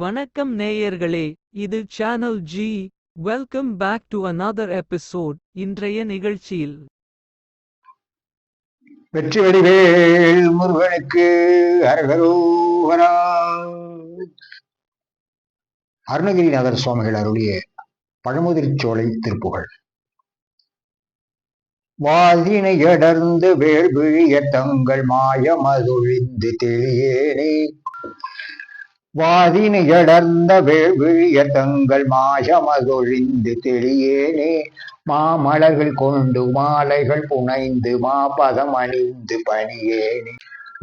வணக்கம் நேயர்களே இது channel G welcome back to another episode இன்றைய நிகழ்ச்சியில். வெற்றி வடிவேல் முருகனுக்கு அரகரோகரா அருணகிரிநாதர் சுவாமிகள் அருளிய பழமுதிர்ச்சோலை திருப்புகள். வாதினை அடர்ந்து வேள்விழிய தங்கள் மாயமதுழிந்து தெளியேனே வாதினு எடர்ந்த வேள்விழிய தங்கள் மாயமதொழிந்து தெளியேனே. மாமலர்கள் கொண்டு மாலைகள் புனைந்து மாபதம் அணிந்து பணியேனே.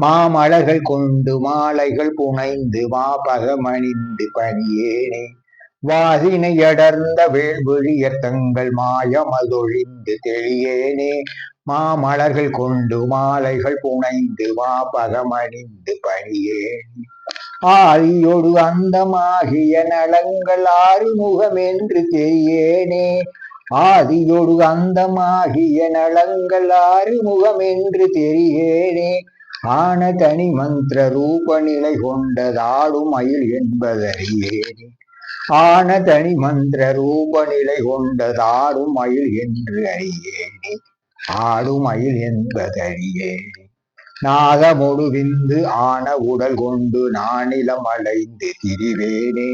மாமலர்கள் கொண்டு மாலைகள் புனைந்து மாபதம் அணிந்து பணியேனே. வாதினை அடர்ந்த வேள்விழிய தங்கள் மாயமதொழிந்து தெளியேனே. மாமலர்கள் கொண்டு மாலைகள் புனைந்து மாபதம் அணிந்து பணியேனே ஆதியொடு அந்தமாகிய நலங்கள் ஆறுமுகம் என்று தெரியேனே. ஆதியொடு அந்தமாகிய நலங்கள் ஆறுமுகம் என்று தெரியேனே. ஆன தனி மந்திர ரூப நிலை கொண்டதாடும் மயில் என்பதறியேனே. ஆன தனி மந்திர ரூப நிலை கொண்டதாடும் மயில் என்று அறியேனே. ஆடும் மயில் என்பதறியேனே நாதமொடு விந்து ஆன உடல் கொண்டு நானிலம் அலைந்து திரிவேனே.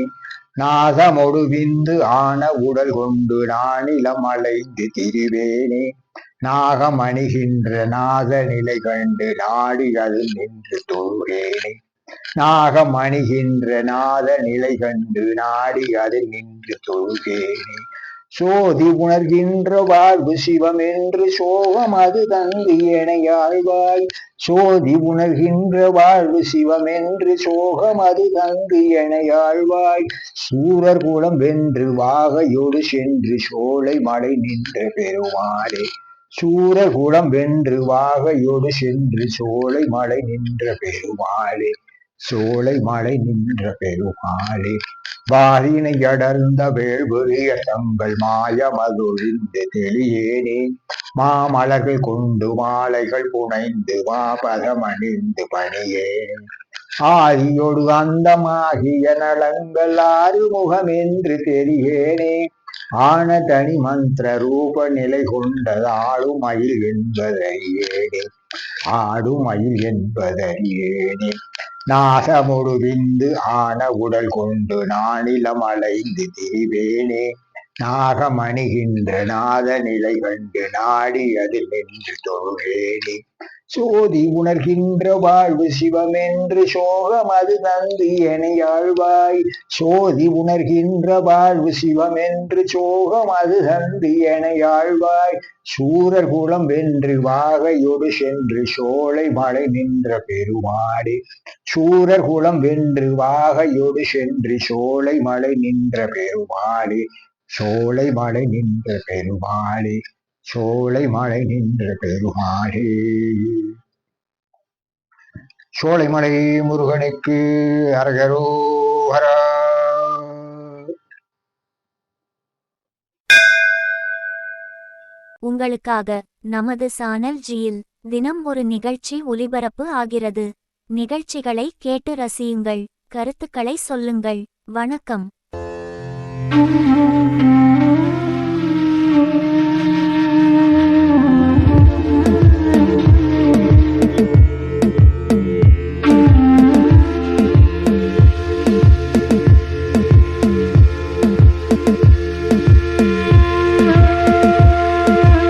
நாதமொடு விந்து ஆன உடல் கொண்டு நானிலம் அலைந்து திரிவேனே. நாகம் அணிகின்ற நாத நிலை கண்டு நாடிகள் நின்று தொழுவேனே நாகம் அணிகின்ற நாத நிலை கண்டு நாடி அதில் நின்று தொழுகேனே சோதி உணர்கின்ற வாழ்வு சிவம் என்று சோகம் அது தந்து எனையாழ்வாய். சோதி உணர்கின்ற வாழ்வு சிவம் என்று சோகம் அது தந்து எனையாழ்வாய். சூரர் குலம் வென்று வாகையோடு சென்று சோலை மலை நின்ற பெருமாளே சூரர் குலம் வென்று வாகையோடு சென்று சோலை மலை நின்ற பெருமாளே சோலை மலை நின்ற பெருமாளே வாரினை அடர்ந்த வேள்புரிய தங்கள் மாயமதொழிந்து தெளியேனே. மாமலர்கள் கொண்டு மாலைகள் புனைந்து மாபதமணிந்து பணியே. ஆதியொடு அந்தமாகிய நலங்கள் ஆறுமுகம் என்று தெரியேனே. ஆன தனி மந்திர ரூப நிலை கொண்டது ஆடும் மயில் என்பதறியேனே. ஆடும் மயில் என்பதறியேனே. நாசமொடு விந்து ஆன உடல் கொண்டு நானிலம் அலைந்து திரிவேனே. நாகமணிகின்ற நாத நிலை கண்டு நாடி அதில் நின்று தொழுவேனே சோதி உணர்கின்ற வாழ்வு சிவம் என்று சோகம் அது தந்து எனையாழ்வாய் சோதி உணர்கின்ற வாழ்வு சிவம் என்று சோகம் அது தந்து எனையாழ்வாய் சூரர் குலம் வென்று வாகையொடு சென்று சோலை மலை நின்ற பெருமாடே. சூரர் குலம் வென்று வாகையொடு சென்று சோலை மலை நின்ற பெருமாளே சோலை மலை நின்ற பெருமாளே சோலை மழை நின்ற பெருமாளே. சோலைமலை முருகனுக்கு அரகரோஹரா உங்களுக்காக நமது சானல் ஜியில் தினம் ஒரு நிகழ்ச்சி ஒலிபரப்பு ஆகிறது. நிகழ்ச்சிகளை கேட்டு ரசியுங்கள். கருத்துக்களை சொல்லுங்கள். வணக்கம்.